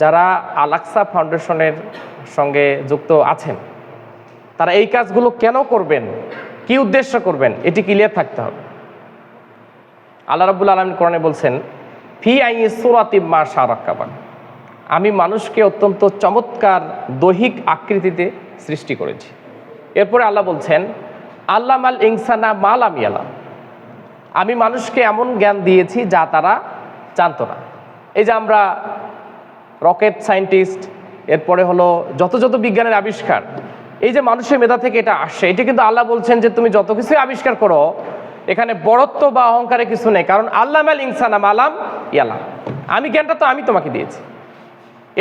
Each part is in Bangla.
যারা আলাক্সা ফাউন্ডেশনের সঙ্গে যুক্ত আছেন, তারা এই কাজগুলো কেন করবেন? কি উদ্দেশ্য করবেন? এটি ক্লিয়ার থাকতে হবে। আল্লাহ রাবুল আলম কোরআনে বলছেন, ফি আই সুরাতিব মা শারাক্কাবান আমি মানুষকে অত্যন্ত চমৎকার দৈহিক আকৃতিতে সৃষ্টি করেছি। এরপরে আল্লাহ বলছেন আল্লাহ মাল ইনসানা মাল আমি আলাম আমি মানুষকে এমন জ্ঞান দিয়েছি যা তারা জানতো না। এই যে আমরা রকেট সায়েন্টিস্ট এরপরে হলো যত যত বিজ্ঞানের আবিষ্কার, এই যে মানুষের মেধা থেকে এটা আসে এটা কিন্তু আল্লাহ বলছেন যে তুমি যত কিছুই আবিষ্কার করো, এখানে বড়ত্ব বা অহংকারে কিছু নেই, কারণ আল্লাহ মাল ইনসানাম আলাম ইয়ালাম আমি জ্ঞানটা তো আমি তোমাকে দিয়েছি।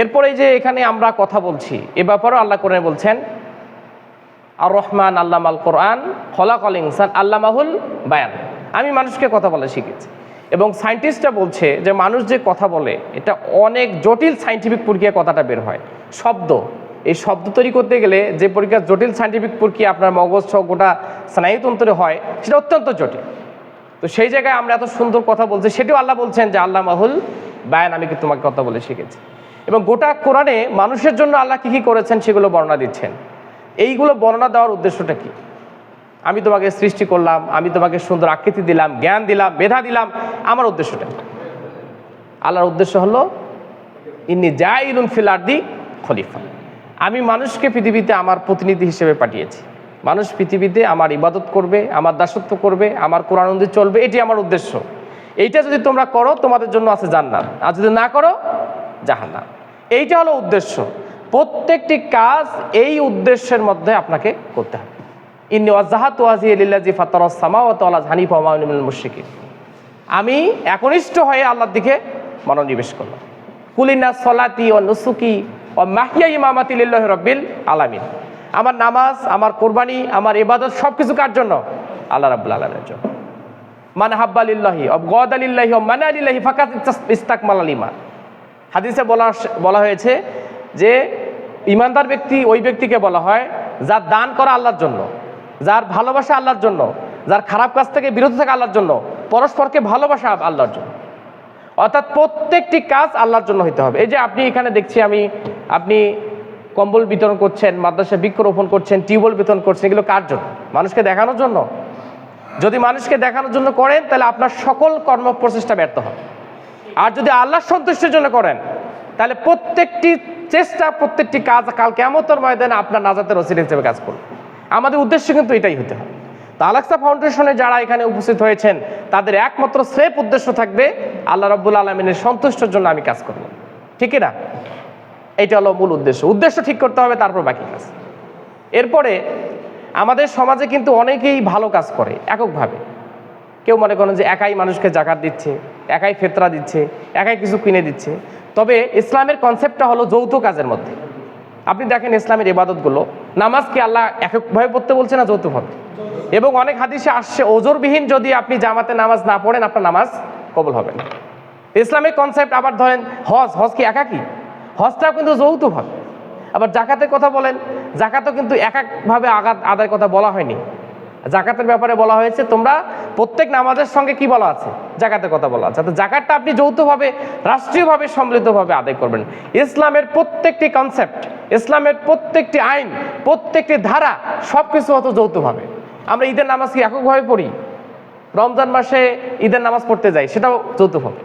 এরপরে যে এখানে আমরা কথা বলছি, এ ব্যাপারেও আল্লাহ করে বলছেন, আর রহমান আল্লাহ আল কোরআন খলাকল ইনসান আল্লামাহুল বায়ান। আমি মানুষকে কথা বলা শিখেছি। এবং সায়েন্টিস্টরা বলছে যে মানুষ যে কথা বলে, এটা অনেক জটিল সায়েন্টিফিক প্রক্রিয়া কথাটা বের হয়। শব্দ। এই শব্দ তৈরি করতে গেলে যে পরীক্ষা জটিল সায়েন্টিফিক প্রক্রিয়া আপনার মগজ সহ গোটা স্নায়ুতন্ত্রে হয়, সেটা অত্যন্ত জটিল। তো সেই জায়গায় আমরা এত সুন্দর কথা বলছি, সেটিও আল্লাহ বলছেন যে আল্লাহ মাহুল বায়ান, আমি তোমাকে কথা বলে শিখেছি। এবং গোটা কোরআনে মানুষের জন্য আল্লাহ কী কী করেছেন সেগুলো বর্ণনা দিচ্ছেন। এইগুলো বর্ণনা দেওয়ার উদ্দেশ্যটা কি? আমি তোমাকে সৃষ্টি করলাম, আমি তোমাকে সুন্দর আকৃতি দিলাম, জ্ঞান দিলাম, মেধা দিলাম। আমার উদ্দেশ্যটা? আল্লাহর উদ্দেশ্য হলো, ইন্নি জাইলুন ফিল আরদি খলিফা। আমি মানুষকে পৃথিবীতে আমার প্রতিনিধি হিসেবে পাঠিয়েছি। মানুষ পৃথিবীতে আমার ইবাদত করবে, আমার দাসত্ব করবে, আমার কোরআন অনুযায়ী চলবে, এটি আমার উদ্দেশ্য। এইটা যদি তোমরা করো, তোমাদের জন্য আছে জান্নাত। আর যদি না করো, জাহান্নাম। এইটা হলো উদ্দেশ্য। প্রত্যেকটি কাজ এই উদ্দেশ্যের মধ্যে আপনাকে করতে হবে। ইন্নি ওয়াজাহাত ওয়াজি লিল্লাজি ফাতার সামাওয়াত ওয়ালা হানিফা আমি একনিষ্ঠ হয়ে আল্লাহর দিকে মনোনিবেশ করলাম। কুলিনা সলাতি ও নুসুকি ও মাহিয়া ইমামাতি লিল্লাহ রব্বিল আলামিন। আমার নামাজ, আমার কোরবানি, আমার ইবাদত সব কিছু কার জন্য? আল্লাহ রাব্বুল আলমের জন্য। মান হাব্বা লিল্লাহি অব গদ আলিল্লাহি ও মানে আলিল্লাহি ফাকাত ইস্তাকমাল আল ইমান হাদিসে বলা বলা হয়েছে যে, ইমানদার ব্যক্তি ওই ব্যক্তিকে বলা হয় যা দান করা আল্লাহর জন্য। যার ভালোবাসা আল্লাহর জন্য, যার খারাপ কাজ থেকে বিরত থাকা আল্লাহর জন্য, পরস্পরকে ভালোবাসা আল্লাহর জন্য। অর্থাৎ প্রত্যেকটি কাজ আল্লাহর জন্য হইতে হবে। এই যে আপনি এখানে দেখছি আমি, আপনি কম্বল বিতরণ করছেন মাদ্রাসায় বৃক্ষরোপণ করছেন, টিউবওয়েল বিতরণ করছেন, এগুলো কার জন্য? মানুষকে দেখানোর জন্য? যদি মানুষকে দেখানোর জন্য করেন, তাহলে আপনার সকল কর্ম প্রচেষ্টা ব্যর্থ হবে। আর যদি আল্লাহ সন্তুষ্টির জন্য করেন, তাহলে প্রত্যেকটি চেষ্টা, প্রত্যেকটি কাজ কাল কেমতর ময়দানে আপনার নাজাতের রসিদ হিসেবে কাজ করবে। আমাদের উদ্দেশ্য কিন্তু এটাই হতে হবে। তো আলাক্সা ফাউন্ডেশনে যারা এখানে উপস্থিত হয়েছেন, তাদের একমাত্র স্রেফ উদ্দেশ্য থাকবে আল্লাহ রব্বুল আলমিনের সন্তুষ্টর জন্য আমি কাজ করব। ঠিক না? এটা হলো মূল উদ্দেশ্য। উদ্দেশ্য ঠিক করতে হবে, তারপর বাকি কাজ। এরপরে আমাদের সমাজে কিন্তু অনেকেই ভালো কাজ করে, এককভাবে। কেউ মনে করেন যে একাই মানুষকে জাকাত দিচ্ছে, একাই ফেতরা দিচ্ছে, একাই কিছু কিনে দিচ্ছে। তবে ইসলামের কনসেপ্টটা হলো যৌথ কাজের মধ্যে। আপনি দেখেন ইসলামের ইবাদতগুলো নামাজ কি আল্লাহ এককভাবে পড়তে বলছে না যৌথভাবে এবং অনেক হাদিসে আসছে, ওজোরবিহীন যদি আপনি জামাতে নামাজ না পড়েন, আপনার নামাজ কবল হবে না। ইসলামিক কনসেপ্ট আবার ধরেন, হজ হজ কি একাকি? হজটাও কিন্তু যৌথভাবে আবার জাকাতের কথা বলেন, জাকাতও কিন্তু এক একভাবে আঘাত আদায় কথা বলা হয়নি। জাকাতের ব্যাপারে বলা হয়েছে, তোমরা প্রত্যেক নামাজের সঙ্গে কি বলা আছে? জাকাতের কথা বলা আছে। তো জাকাতটা আপনি যৌথভাবে, রাষ্ট্রীয়ভাবে সম্মিলিতভাবে আদায় করবেন। ইসলামের প্রত্যেকটি কনসেপ্ট ইসলামের প্রত্যেকটি আইন, প্রত্যেকটি ধারা সব কিছু হতো যৌথভাবে। আমরা ঈদের নামাজ কি এককভাবে পড়ি? রমজান মাসে ঈদের নামাজ পড়তে যাই, সেটাও যৌথভাবে।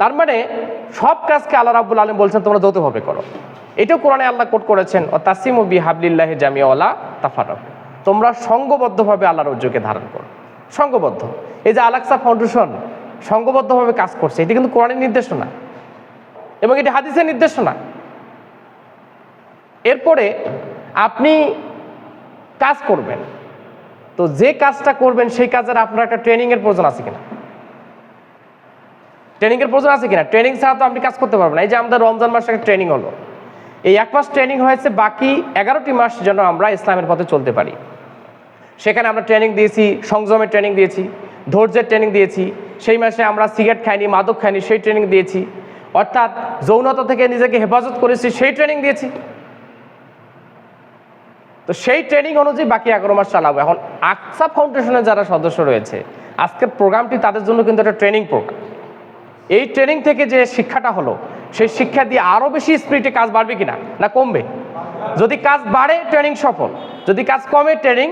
তার মানে সব কাজকে আল্লাহ রাবুল আলম বলছেন, তোমরা যৌথভাবে করো। এটাও কোরআনে আল্লাহ কোট করেছেন ও তাসিম বি হাবলিল্লাহ জামিওয়ালা তাফারক তোমরা সঙ্গবদ্ধভাবে আল্লাহর উজ্জ্বকে ধারণ করো। সঙ্গবদ্ধ। এই যে আলাক্সা ফাউন্ডেশন সঙ্গবদ্ধভাবে কাজ করছে। এটি কিন্তু কোরআনের নির্দেশনা এবং এটি হাদিসের নির্দেশনা এরপরে আপনি কাজ করবেন। তো যে কাজটা করবেন, সেই কাজের আপনার একটা ট্রেনিংয়ের প্রয়োজন আছে কিনা? ট্রেনিংয়ের প্রয়োজন আছে কিনা? ট্রেনিং ছাড়া তো আপনি কাজ করতে পারবেন এই যে আমাদের রমজান মাসে একটা ট্রেনিং হলো। এই এক মাস ট্রেনিং হয়েছে, বাকি এগারোটি মাস যেন আমরা ইসলামের পথে চলতে পারি। সেখানে আমরা ট্রেনিং দিয়েছি, সংযমের ট্রেনিং দিয়েছি, ধৈর্যের ট্রেনিং দিয়েছি সেই মাসে আমরা সিগারেট খাইনি, মাদক খাইনি, সেই ট্রেনিং দিয়েছি। অর্থাৎ যৌনতা থেকে নিজেকে হেফাজত করেছি, সেই ট্রেনিং দিয়েছি। তো সেই ট্রেনিং অনুযায়ী বাকি এগারো মাস চালাবো। এখন আকসা ফাউন্ডেশনের যারা সদস্য রয়েছে, আজকের প্রোগ্রামটি তাদের জন্য কিন্তু একটা ট্রেনিং প্রোগ্রাম এই ট্রেনিং থেকে যে শিক্ষাটা হলো, সেই শিক্ষা দিয়ে আরও বেশি স্পিডে কাজ বাড়বে কিনা, না কমবে? যদি কাজ বাড়ে ট্রেনিং সফল। যদি কাজ কমে ট্রেনিং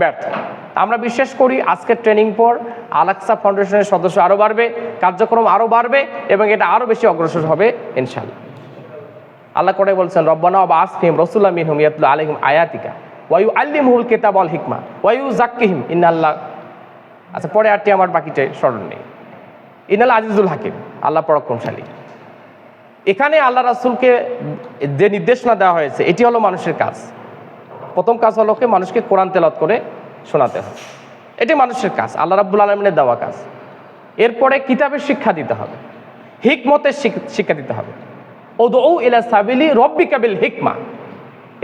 ব্যর্থ। আমরা বিশ্বাস করি আজকের ট্রেনিং পর আলাক্সা ফাউন্ডেশনের সদস্য আরও বাড়বে, কার্যক্রম আরও বাড়বে এবং এটা আরও বেশি অগ্রসর হবে ইনশাল্লাহ আল্লাহ করে বলছেন, রব্বানা বা আসফিম রসুল্লাহ মিনহুম ইয়াতলু আলাইহিম আয়াতিকা ওয়ায়ু আল্লিমহুল কিতাব আল হিকমা ওয়ায়ু জাক্কিহিম ইন্নাল্লাহ আচ্ছা পরে আরটি আমার বাকিটা স্মরণ নেই। ইনাল আজিজুল হাকিম, আল্লাহ পরাক্রমশালী। এখানে আল্লাহ রাসুলকে যে নির্দেশনা দেওয়া হয়েছে, এটি হলো মানুষের কাজ। প্রথম কাজ হলো মানুষকে কোরআন তেলত করে শোনাতে হবে। এটি মানুষের কাজ, আল্লাহ রাব্বুল আলমিনের দেওয়া কাজ। এরপরে কিতাবের শিক্ষা দিতে হবে, হিকমতের শিক্ষা দিতে হবে। ও দৌ ইলা সাবিলি রব্বি কাবিল হিকমা।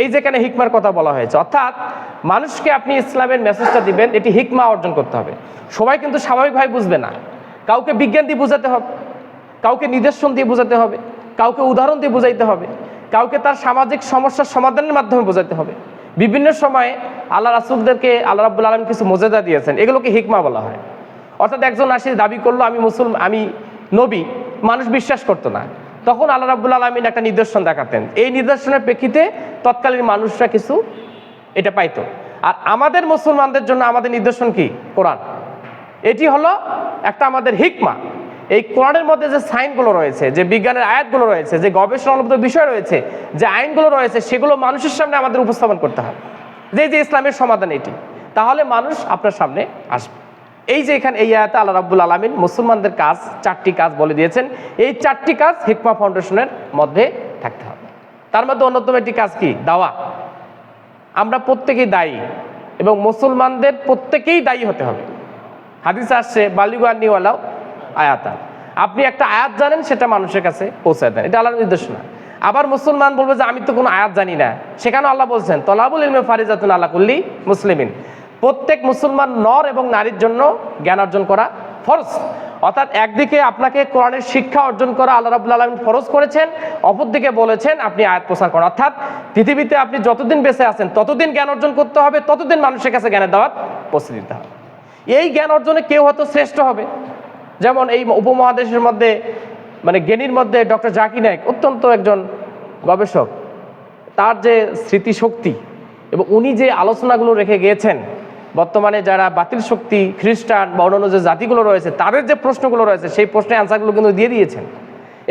এই যেখানে হিকমার কথা বলা হয়েছে, অর্থাৎ মানুষকে আপনি ইসলামের মেসেজটা দিবেন, এটি হিকমা অর্জন করতে হবে। সবাই কিন্তু স্বাভাবিকভাবে বুঝবে না। কাউকে বিজ্ঞান দিয়ে বোঝাতে হবে, কাউকে নিদর্শন দিয়ে বোঝাতে হবে, কাউকে উদাহরণ দিয়ে বোঝাইতে হবে, কাউকে তার সামাজিক সমস্যার সমাধানের মাধ্যমে বোঝাতে হবে। বিভিন্ন সময়ে আল্লাহ রাসুলদেরকে আল্লাহ রাবুল আলম কিছু মজেদা দিয়েছেন। এগুলোকে হিকমা বলা হয়। অর্থাৎ একজন আসি দাবি করল, আমি মুসলমান, আমি নবী, মানুষ বিশ্বাস করতো না। তখন আল্লাহ রাবুল আলমিন একটা নিদর্শন দেখাতেন। এই নিদর্শনের প্রেক্ষিতে তৎকালীন মানুষরা কিছু এটা পাইতো। আর আমাদের মুসলমানদের জন্য আমাদের নিদর্শন কি? কোরআন। এটি হলো একটা আমাদের হিকমা। এই কোরআনের মধ্যে যে সাইনগুলো রয়েছে, যে বিজ্ঞানের আয়াতগুলো রয়েছে, যে গবেষণালব্ধ বিষয় রয়েছে, যে আইনগুলো রয়েছে, সেগুলো মানুষের সামনে আমাদের উপস্থাপন করতে হবে। যে যে ইসলামের সমাধান এটি, তাহলে মানুষ আপনার সামনে আসবে। এই যে এখানে এই আয়াতে আল্লাহ রাব্বুল আলমিন মুসলমানদের কাজ, চারটি কাজ বলে দিয়েছেন। এই চারটি কাজ হিকমা ফাউন্ডেশনের মধ্যে থাকতে হবে। তার মধ্যে অন্যতম একটি কাজ কি? দাওয়া। আমরা প্রত্যেকেই দায়ী এবং মুসলমানদের প্রত্যেকেই দায়ী হতে হবে। হাদিস আসছে বালিগান নিওয়ালাও আয়াতা আপনি একটা আয়াত জানেন, সেটা মানুষের কাছে পৌঁছায় দেন। এটা আল্লাহর নির্দেশনা আবার মুসলমান বলবে যে, আমি তো কোনো আয়াত জানি না। সেখানে আল্লাহ বলছেন, তলাবুল ইলমে ফারিজাতুন আল্লাহ কুল্লি মুসলিমিন। প্রত্যেক মুসলমান নর এবং নারীর জন্য জ্ঞান অর্জন করা ফরজ। অর্থাৎ একদিকে আপনাকে কোরআনের শিক্ষা অর্জন করা আল্লাহ রাবুল আলমিন ফরজ করেছেন, অপরদিকে বলেছেন, আপনি আয়াত প্রচার করেন। অর্থাৎ পৃথিবীতে আপনি যতদিন বেঁচে আছেন, ততদিন জ্ঞান অর্জন করতে হবে, ততদিন মানুষের কাছে জ্ঞানের দাওয়াত পৌঁছে দিতে হবে। এই জ্ঞান অর্জনে কেউ হয়তো শ্রেষ্ঠ হবে। যেমন এই উপমহাদেশের মধ্যে মানে জ্ঞানীর মধ্যে ডক্টর জাকি নায়ক অত্যন্ত একজন গবেষক। তার যে স্মৃতিশক্তি এবং উনি যে আলোচনাগুলো রেখে গিয়েছেন, বর্তমানে যারা বাতিল শক্তি, খ্রিস্টান বা অন্যান্য যে জাতিগুলো রয়েছে, তাদের যে প্রশ্নগুলো রয়েছে, সেই প্রশ্নের অ্যান্সারগুলো কিন্তু দিয়ে দিয়েছেন।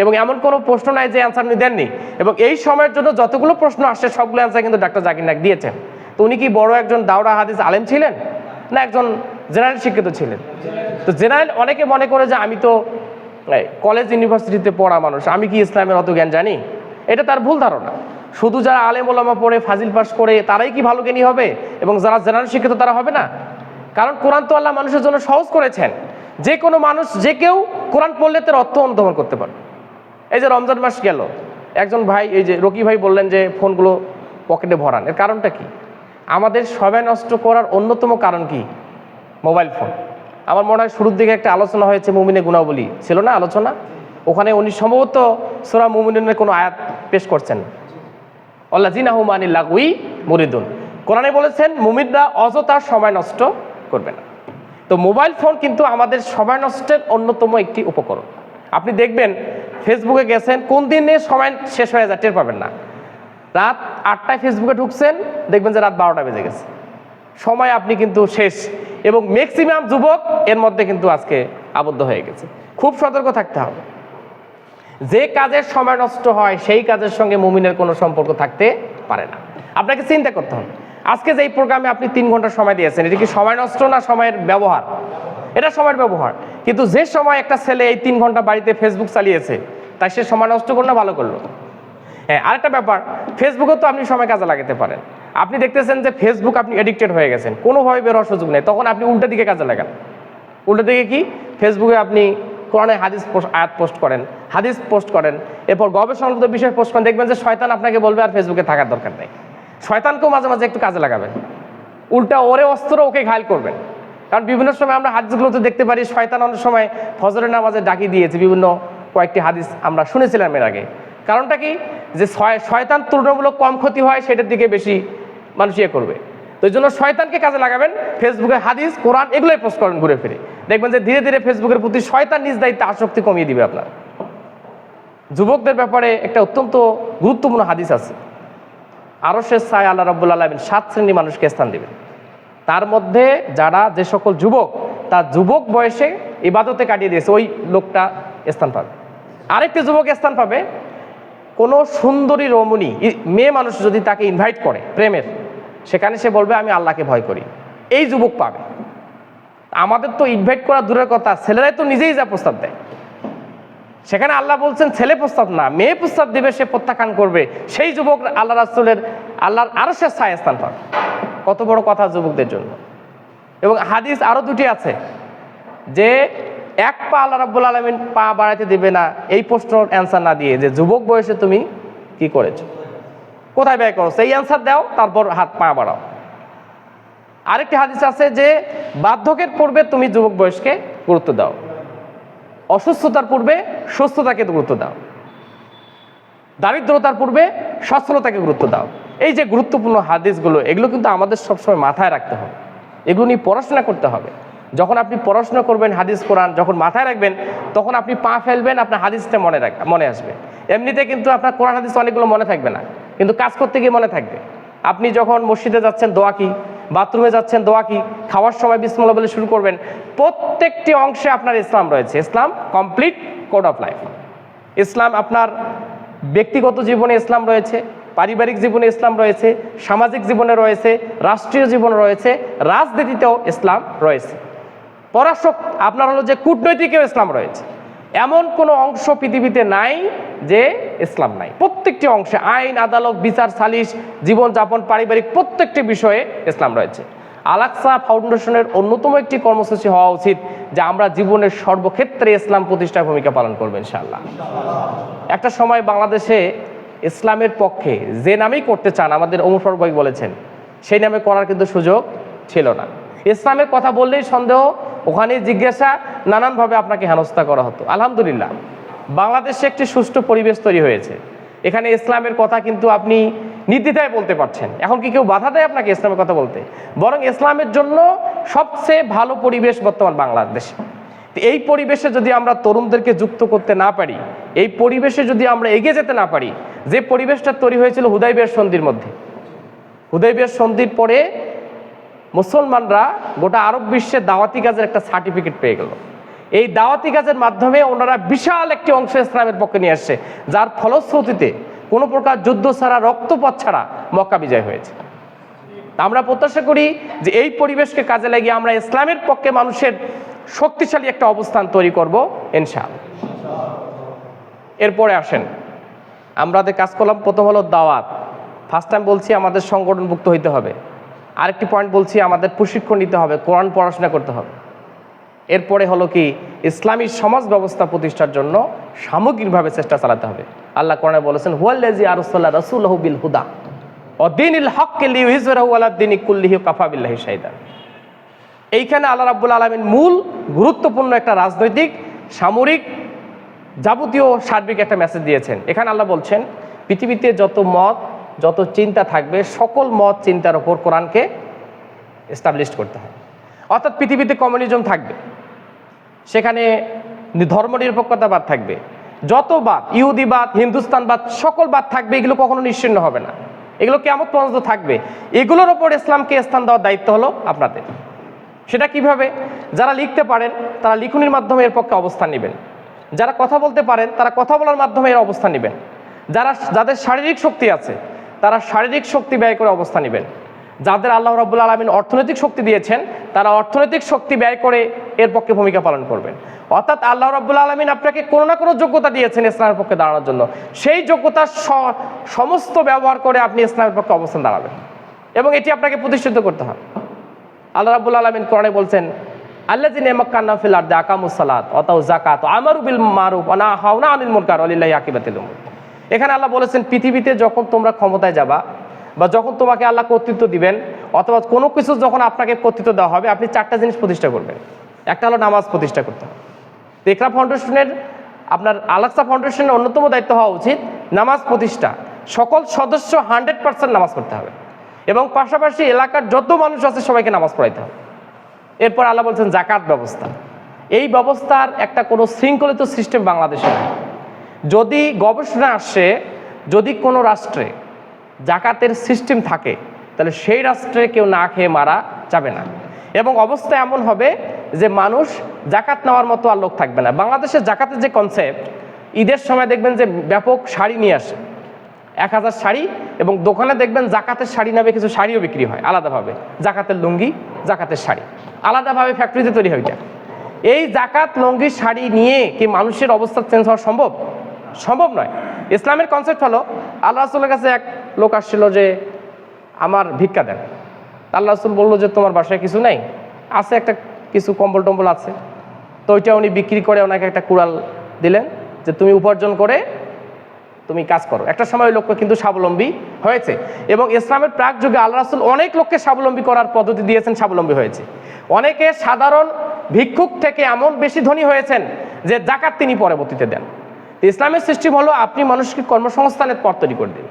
এবং এমন কোনো প্রশ্ন নাই যে অ্যান্সার উনি দেননি। এবং এই সময়ের জন্য যতগুলো প্রশ্ন আসছে, সবগুলো অ্যান্সার কিন্তু ডাক্তার জাকির নায়ক দিয়েছেন। তো উনি কি বড় একজন দাওরা হাদিস আলেম ছিলেন? না একজন জেনারেল শিক্ষিত ছিলেন। তো জেনারেল অনেকে মনে করে যে আমি তো কলেজ ইউনিভার্সিটিতে পড়া মানুষ, আমি কি ইসলামের অত জ্ঞান জানি? এটা তার ভুল ধারণা। শুধু যারা আলেম ওলামা পড়ে, ফাজিল পাস করে, তারাই কি ভালো জ্ঞানী হবে? এবং যারা জেনারেল শিক্ষিত, তারা হবে না? কারণ কোরআন তো আল্লাহ মানুষের জন্য সহজ করেছেন। যে কোনো মানুষ, যে কেউ কোরআন পড়লে তার অর্থ অনুধাবন করতে পারে। এই যে রমজান মাস গেল, একজন ভাই, এই যে রকি ভাই বললেন যে ফোনগুলো পকেটে ভরান। এর কারণটা কি? আমাদের সবাই নষ্ট করার অন্যতম কারণ কি? Mobile phone. আমার মনে হয় শুরুর দিকে একটা আলোচনা হয়েছে মুমিনে গুণাবলী। ছিল না আলোচনা? ওখানে উনি সম্ভবত সোরা মুমিনের কোনো আয়াত পেশ করছেন। আল্লাহ জিনাহুমানি লাগুই মুরিদুন। কোরআনে বলেছেন, মুমিনরা অযথা সময় নষ্ট করবে না। তো মোবাইল ফোন কিন্তু আমাদের সময় নষ্টের অন্যতম একটি উপকরণ। আপনি দেখবেন, ফেসবুকে গেছেন, কোন দিনে সময় শেষ হয়ে যায় টের পাবেন না। রাত আটটায় ফেসবুকে ঢুকছেন, দেখবেন যে রাত বারোটা বেজে গেছে। সময় আপনি কিন্তু শেষ। এবং ম্যাক্সিমাম যুবক এর মধ্যে কিন্তু আজকে আবদ্ধ হয়ে গেছে। খুব সতর্ক থাকতে হবে। যে কাজের সময় নষ্ট হয়, সেই কাজের সঙ্গে মুমিনের কোনো সম্পর্ক থাকতে পারে না। আপনাকে চিন্তা করতে হবে। আজকে যে এই প্রোগ্রামে আপনি তিন ঘণ্টা সময় দিয়েছেন, এটা কি সময় নষ্ট না সময়ের ব্যবহার? এটা সময়ের ব্যবহার। কিন্তু যে সময় একটা ছেলে এই তিন ঘণ্টা বাড়িতে ফেসবুক চালিয়েছে, তাই সে সময় নষ্ট করল ভালো করল? হ্যাঁ আরেকটা ব্যাপার ফেসবুকেও তো আপনি সময় কাজে লাগাতে পারেন। আপনি দেখতেছেন যে ফেসবুক আপনি এডিক্টেড হয়ে গেছেন কোনোভাবে বের হওয়ার সুযোগ নেই, তখন আপনি উল্টা দিকে কাজে লাগান। উল্টা দিকে কি? ফেসবুকে আপনি কোরআনে হাদিস আয়াত পোস্ট করেন, হাদিস পোস্ট করেন, এরপর গবেষণাগত বিষয় পোস্ট করেন, দেখবেন যে শয়তান আপনাকে বলবে আর ফেসবুকে থাকার দরকার নেই। শয়তানকেও মাঝে মাঝে একটু কাজে লাগাবেন। উল্টা ওরে অস্ত্র ওকে ঘায়ল করবেন। কারণ বিভিন্ন সময় আমরা হাদিসগুলোতে দেখতে পারি, শয়তান অনেক সময় ফজরের নামাজে ডাকি দিয়েছে, বিভিন্ন কয়েকটি হাদিস আমরা শুনেছিলাম এর আগে। কারণটা কি? যে শয়তান তুলনামূলক কম ক্ষতি হয়, সেটার দিকে বেশি মানুষ ইয়ে করবে। তো এই জন্য শয়তানকে কাজে লাগাবেন, ফেসবুকে হাদিস, কোরআন এগুলোই পোস্ট করেন ঘুরে ফিরে। দেখবেন যে ধীরে ধীরে ফেসবুকের প্রতি শয়তান নিজ দায়িত্বে আসক্তি কমিয়ে দিবে আপনার। যুবকদের ব্যাপারে একটা অত্যন্ত গুরুত্বপূর্ণ হাদিস আছে। আরও শেষ সায় আল্লাহ রব্বুল আলমিন সাত শ্রেণি মানুষকে স্থান দেবেন। তার মধ্যে যারা যে সকল যুবক, তার যুবক বয়সে ইবাদতে কাটিয়ে দিয়েছে, ওই লোকটা স্থান পাবে। আরেকটি যুবক স্থান পাবে, কোনো সুন্দরী রমণী মেয়ে মানুষ যদি তাকে ইনভাইট করে, প্রেমের সেখানে সে বলবে, আমি আল্লাহকে ভয় করি। এই যুবক পাবে। আমাদের তো ইনভাইট করা দূরের কথা, ছেলেরাই তো নিজেই যা প্রস্তাব দেয়। সেখানে আল্লাহ বলছেন, ছেলে প্রস্তাব না, মেয়ে প্রস্তাব দিবে, সে প্রত্যাখ্যান করবে। সেই যুবক আল্লাহ রাসুলের, আল্লাহর আরও সে ছায় স্থান পাবে। কত বড় কথা যুবকদের জন্য। এবং হাদিস আরও দুটি আছে, যে এক পা আল্লাহ রাব্বুল আলমিন পা বাড়াইতে দিবে না, এই প্রশ্নের অ্যান্সার না দিয়ে যে, যুবক বয়সে তুমি কি করেছ? কোথায় ব্যয় করো? সেই অ্যান্সার দাও, তারপর হাত পা বাড়াও। আরেকটি হাদিস আছে যে, বার্ধক্যের পূর্বে তুমি যুবক বয়সকে গুরুত্ব দাও। অসুস্থতার পূর্বে সুস্থতাকে গুরুত্ব দাও। দারিদ্রতার পূর্বে সচ্ছলতাকে গুরুত্ব দাও। এই যে গুরুত্বপূর্ণ হাদিসগুলো, এগুলো কিন্তু আমাদের সবসময় মাথায় রাখতে হবে। এগুলো নিয়ে পড়াশোনা করতে হবে। যখন আপনি পড়াশোনা করবেন হাদিস, কোরআন যখন মাথায় রাখবেন, তখন আপনি পা ফেলবেন, আপনার হাদিসটা মনে রাখ, মনে আসবে। এমনিতে কিন্তু আপনার কোরআন, হাদিস অনেকগুলো মনে থাকবে না। কিন্তু কাজ করতে গিয়ে মনে থাকবে। আপনি যখন মসজিদে যাচ্ছেন, দোয়া কি? বাথরুমে যাচ্ছেন, দোয়া কি? খাওয়ার সময় বিসমুল্লাহ বলে শুরু করবেন। প্রত্যেকটি অংশে আপনার ইসলাম রয়েছে। Islam complete code of life. Islam আপনার ব্যক্তিগত জীবনে ইসলাম রয়েছে, পারিবারিক জীবনে ইসলাম রয়েছে, সামাজিক জীবনে রয়েছে, রাষ্ট্রীয় জীবনে রয়েছে, রাজনীতিতেও ইসলাম রয়েছে। পরাশক আপনার হলো যে কূটনৈতিকেও ইসলাম রয়েছে। এমন কোনো অংশ পৃথিবীতে নাই যে ইসলাম নাই। প্রত্যেকটি অংশে আইন, আদালত, বিচার, সালিশ, জীবনযাপন, পারিবারিক প্রত্যেকটি বিষয়ে ইসলাম রয়েছে। আলাক্সা ফাউন্ডেশনের অন্যতম একটি কর্মসূচি হওয়া উচিত যে আমরা জীবনের সর্বক্ষেত্রে ইসলাম প্রতিষ্ঠার ভূমিকা পালন করব ইনশাআল্লাহ। একটা সময় বাংলাদেশে ইসলামের পক্ষে যে নামেই করতে চান, আমাদের বই বলেছেন, সেই নামে করার কিন্তু সুযোগ ছিল না। ইসলামের কথা বললেই সন্দেহ, ওখানে জিজ্ঞাসা, নানানভাবে আপনাকে হেনস্থা করা হতো। আলহামদুলিল্লাহ, বাংলাদেশে একটি সুষ্ঠু পরিবেশ তৈরি হয়েছে। এখানে ইসলামের কথা কিন্তু আপনি নির্দ্বিধায় বলতে পারছেন। এখন কি কেউ বাধা দেয় আপনাকে ইসলামের কথা বলতে? বরং ইসলামের জন্য সবচেয়ে ভালো পরিবেশ বর্তমান বাংলাদেশে। এই পরিবেশে যদি আমরা তরুণদেরকে যুক্ত করতে না পারি, এই পরিবেশে যদি আমরা এগিয়ে যেতে না পারি, যে পরিবেশটা তৈরি হয়েছিল হুদাইবিয়ার সন্ধির মধ্যে হুদাইবিয়ার সন্ধির পরে মুসলমানরা গোটা আরব বিশ্বে দাওয়াতি কাজের একটা সার্টিফিকেট পেয়ে গেল। এই দাওয়াতি কাজের মাধ্যমে ওনারা বিশাল একটি অংশ ইসলামের পক্ষে নিয়ে আসছে, যার ফলশ্রুতিতে কোনো প্রকার যুদ্ধ ছাড়া রক্তপথ ছাড়া মক্কা বিজয় হয়েছে। আমরা প্রত্যাশা করি যে এই পরিবেশকে কাজে লাগিয়ে আমরা ইসলামের পক্ষে মানুষের শক্তিশালী একটা অবস্থান তৈরি করব, ইনশাআল্লাহ। এরপরে আসেন। আমরা যে কাজ করলাম, প্রথম হলো দাওয়াত। ফার্স্ট টাইম বলছি আমাদের সংগঠনভুক্ত হইতে হবে। আরেকটি পয়েন্ট বলছি, আমাদের প্রশিক্ষণ নিতে হবে, কোরআন পড়াশোনা করতে হবে। এরপরে হলো কি, ইসলামী সমাজ ব্যবস্থা প্রতিষ্ঠার জন্য সামগ্রিকভাবে চেষ্টা চালাতে হবে। আল্লাহ কোরআনে বলেছেন হুয়াল্লাজি আরসাল্লাহ রাসূলহু বিল হুদা ও দিনিল হক্কে লিইউহিজরাহু আলা দিনি কুল্লিহি কাফা বিল্লাহি শাহিদা এইখানে আল্লাহ রাব্বুল আলামিন মূল গুরুত্বপূর্ণ একটা রাজনৈতিক, সামরিক যাবতীয় সার্বিক একটা মেসেজ দিয়েছেন। এখানে আল্লাহ বলছেন, পৃথিবীতে যত মত যত চিন্তা থাকবে, সকল মত চিন্তার ওপর কোরআনকে এস্টাবলিশ করতে হবে। অর্থাৎ পৃথিবীতে কমিউনিজম থাকবে, সেখানে ধর্মনিরপেক্ষতাবাদ থাকবে, যত বাদ ইহুদিবাদ হিন্দুস্তানবাদ সকল বাদ থাকবে, এগুলো কখনো নিশ্চিন্ন হবে না। এগুলো কেমন পর্যন্ত থাকবে, এগুলোর ওপর ইসলামকে স্থান দেওয়ার দায়িত্ব হলো আপনাদের। সেটা কীভাবে? যারা লিখতে পারেন, তারা লিখনির মাধ্যমে এর পক্ষে অবস্থান নেবেন। যারা কথা বলতে পারেন, তারা কথা বলার মাধ্যমে এর অবস্থান নেবেন। যারা, যাদের শারীরিক শক্তি আছে তারা শারীরিক শক্তি ব্যয় করে অবস্থান নেবেন। যাদের আল্লাহ রাবুল আলমিন অর্থনৈতিক শক্তি দিয়েছেন, তারা অর্থনৈতিক শক্তি ব্যয় করে এর পক্ষে ভূমিকা পালন করবেন। অর্থাৎ আল্লাহ রাবুল আলমিন আপনাকে কোনো না কোনো যোগ্যতা দিয়েছেন ইসলামের পক্ষে দাঁড়ানোর জন্য। সেই যোগ্যতার সমস্ত ব্যবহার করে আপনি ইসলামের পক্ষে অবস্থান দাঁড়াবেন। এবং এটি আপনাকে প্রতিষ্ঠিত করতে হবে। আল্লাহ রাবুল আলমিন কোরআনে বলছেন আল্লাহ জিন এমাক্কান্না ফিল আরদে আকামুসালাত অতাও জাকাত আমারু বিল মারুফ অনা হাওনা আনিল মুনকার আলিল্লাহি আকিবাতিল এখানে আল্লাহ বলেছেন, পৃথিবীতে যখন তোমরা ক্ষমতায় যাবা বা যখন তোমাকে আল্লাহ কর্তৃত্ব দিবেন, অথবা কোনো কিছু যখন আপনাকে কর্তৃত্ব দেওয়া হবে, আপনি চারটা জিনিস প্রতিষ্ঠা করবেন। একটা হলো নামাজ প্রতিষ্ঠা করতে হবে। তো ফাউন্ডেশনের, আপনার আলাক্সা ফাউন্ডেশনের অন্যতম দায়িত্ব হওয়া উচিত নামাজ প্রতিষ্ঠা। সকল সদস্য হান্ড্রেড পার্সেন্ট নামাজ পড়তে হবে এবং পাশাপাশি এলাকার যত মানুষ আছে সবাইকে নামাজ পড়াইতে হবে। এরপর আল্লাহ বলছেন, জাকাত ব্যবস্থা। এই ব্যবস্থার একটা কোনো শৃঙ্খলিত সিস্টেম বাংলাদেশে নেই। যদি গবেষণা আসে, যদি কোনো রাষ্ট্রে জাকাতের সিস্টেম থাকে, তাহলে সেই রাষ্ট্রে কেউ না খেয়ে মারা যাবে না। এবং অবস্থা এমন হবে যে মানুষ জাকাত নেওয়ার মতো আর লোক থাকবে না। বাংলাদেশের জাকাতের যে কনসেপ্ট ঈদের সময় দেখবেন যে ব্যাপক শাড়ি নিয়ে আসে। এক হাজার শাড়ি এবং দোকানে দেখবেন জাকাতের শাড়ি নামে কিছু শাড়িও বিক্রি হয় আলাদাভাবে। জাকাতের লুঙ্গি, জাকাতের শাড়ি। আলাদাভাবে ফ্যাক্টরিতে তৈরি হয় এটা। এই জাকাত লুঙ্গি শাড়ি নিয়ে কি মানুষের অবস্থা চেঞ্জ হওয়া সম্ভব? সম্ভব নয়। ইসলামের কনসেপ্ট হলো, আল্লাহ রাসুলের কাছে এক লোক আসছিল যে, আমার ভিক্ষা দেন। আল্লাহ রাসুল বলল যে, তোমার বাসায় কিছু নাই? আছে একটা কিছু কম্বল টম্বল আছে। তো ওইটা উনি বিক্রি করে ওনাকে একটা কুড়াল দিলেন যে, তুমি উপার্জন করে তুমি কাজ করো। একটা সময় লোকটা কিন্তু স্বাবলম্বী হয়েছে এবং ইসলামের প্রাক যুগে আল্লাহ রাসুল অনেক লোককে স্বাবলম্বী করার পদ্ধতি দিয়েছেন, স্বাবলম্বী হয়েছে। অনেকে সাধারণ ভিক্ষুক থেকে এমন বেশি ধনী হয়েছেন যে জাকাত তিনি পরবর্তীতে দেন। ইসলামের সিস্টেম হলো আপনি মানুষকে কর্মসংস্থানের পথ তৈরি করে দিন।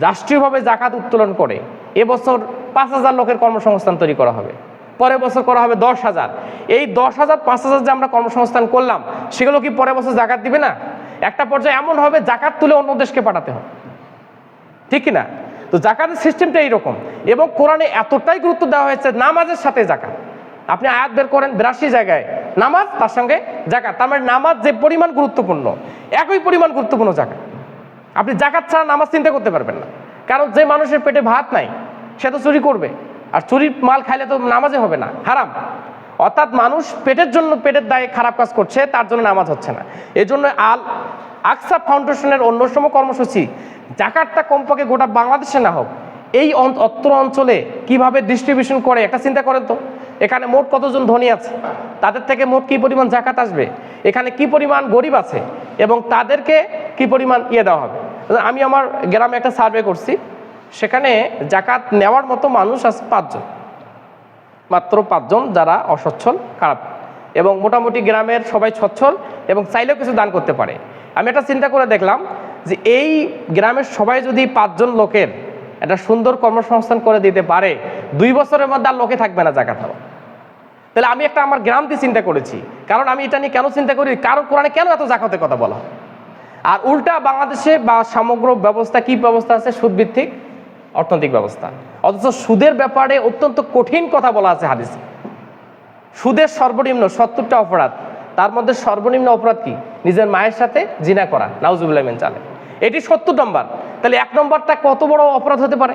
রাষ্ট্রীয়ভাবে জাকাত উত্তোলন করে এবছর পাঁচ হাজার লোকের কর্মসংস্থান তৈরি করা হবে। পরের বছর করা হবে দশ হাজার। এই দশ হাজার, পাঁচ হাজার যে আমরা কর্মসংস্থান করলাম, সেগুলো কি পরের বছর জাকাত দিবে না? একটা পর্যায়ে এমন হবে, জাকাত তুলে অন্য দেশকে পাঠাতে হবে। ঠিক না তো জাকাতের সিস্টেমটা এইরকম। এবং কোরআনে এতটাই গুরুত্ব দেওয়া হয়েছে, নামাজের সাথে জাকাত। আপনি আয়াত বের করেন বিরাশি জায়গায়। নামাজ, তার সঙ্গে জাকাত তার মানে নামাজ যে পরিমাণ গুরুত্বপূর্ণ, একই পরিমাণ গুরুত্বপূর্ণ জাকাত আপনি জাকাত ছাড়া নামাজ চিন্তা করতে পারবেন না। কারণ যে মানুষের পেটে ভাত নাই, সে তো চুরি করবে। আর চুরির মাল খাইলে তো নামাজে হবে না, হারাম। অর্থাৎ মানুষ পেটের জন্য পেটের দায়ে খারাপ কাজ করছে, তার জন্য নামাজ হচ্ছে না। এই জন্য আল আকসা ফাউন্ডেশনের অন্যতম কর্মসূচি জাকাতটা কমপক্ষে গোটা বাংলাদেশে না হোক, এই অত্র অঞ্চলে কীভাবে ডিস্ট্রিবিউশন করে, একটা চিন্তা করেন তো। এখানে মোট কতজন ধনী আছে? তাদের থেকে মোট কি পরিমাণ জাকাত আসবে? এখানে কি পরিমাণ গরিব আছে? এবং তাদেরকে কি পরিমাণ ইয়ে দেওয়া হবে? আমি আমার গ্রামে একটা সার্ভে করছি। সেখানে জাকাত নেওয়ার মতো মানুষ আছে পাঁচজন। মাত্র পাঁচজন যারা অসচ্ছল, খারাপ। এবং মোটামুটি গ্রামের সবাই সচ্ছল এবং চাইলেও কিছু দান করতে পারে। আমি একটা চিন্তা করে দেখলাম যে এই গ্রামের সবাই যদি পাঁচজন লোকের একটা সুন্দর কর্মসংস্থান করে দিতে পারে, দুই বছরের মধ্যে আর লোকে থাকবে না জাকাত নেওয়া তাহলে আমি একটা আমার গ্রাম দিয়ে চিন্তা করেছি, কারণ আমি এটা নিয়ে কেন চিন্তা করি? কারণ কোরআনে কেন এত জাকাতের কথা বলা আর উল্টা বাংলাদেশে বা সমগ্র ব্যবস্থা, কি ব্যবস্থা আছে? সুদভিত্তিক অর্থনৈতিক ব্যবস্থা। অথচ সুদের ব্যাপারে অত্যন্ত কঠিন কথা বলা আছে হাদিসে। সুদের সর্বনিম্ন সত্তরটা অপরাধ, তার মধ্যে সর্বনিম্ন অপরাধ কি? নিজের মায়ের সাথে জিনা করা নাউজুবুল্লাহমিন চালে এটি সত্তর নম্বর। তাহলে এক নম্বরটা কত বড় অপরাধ হতে পারে?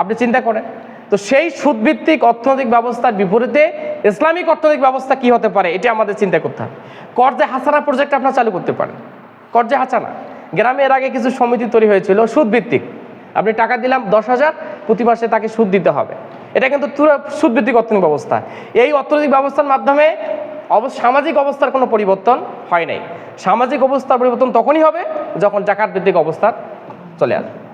আপনি চিন্তা করেন। তো সেই সুদভিত্তিক অর্থনৈতিক ব্যবস্থার বিপরীতে ইসলামিক অর্থনৈতিক ব্যবস্থা কি হতে পারে, এটা আমাদের চিন্তা করতে হবে। কর্জে হাসানা প্রজেক্ট আপনার চালু করতে পারেন। কর্জে হাসানা। গ্রামে এর আগে কিছু সমিতি তৈরি হয়েছিল সুদভিত্তিক। আপনি টাকা দিলাম দশ হাজার, প্রতি মাসে তাকে সুদ দিতে হবে। এটা কিন্তু সুদভিত্তিক অর্থনৈতিক ব্যবস্থা। এই অর্থনৈতিক ব্যবস্থার মাধ্যমে সামাজিক অবস্থার কোনো পরিবর্তন হয় নাই। সামাজিক অবস্থার পরিবর্তন তখনই হবে যখন জাকাত ভিত্তিক অবস্থা চলে আসবে।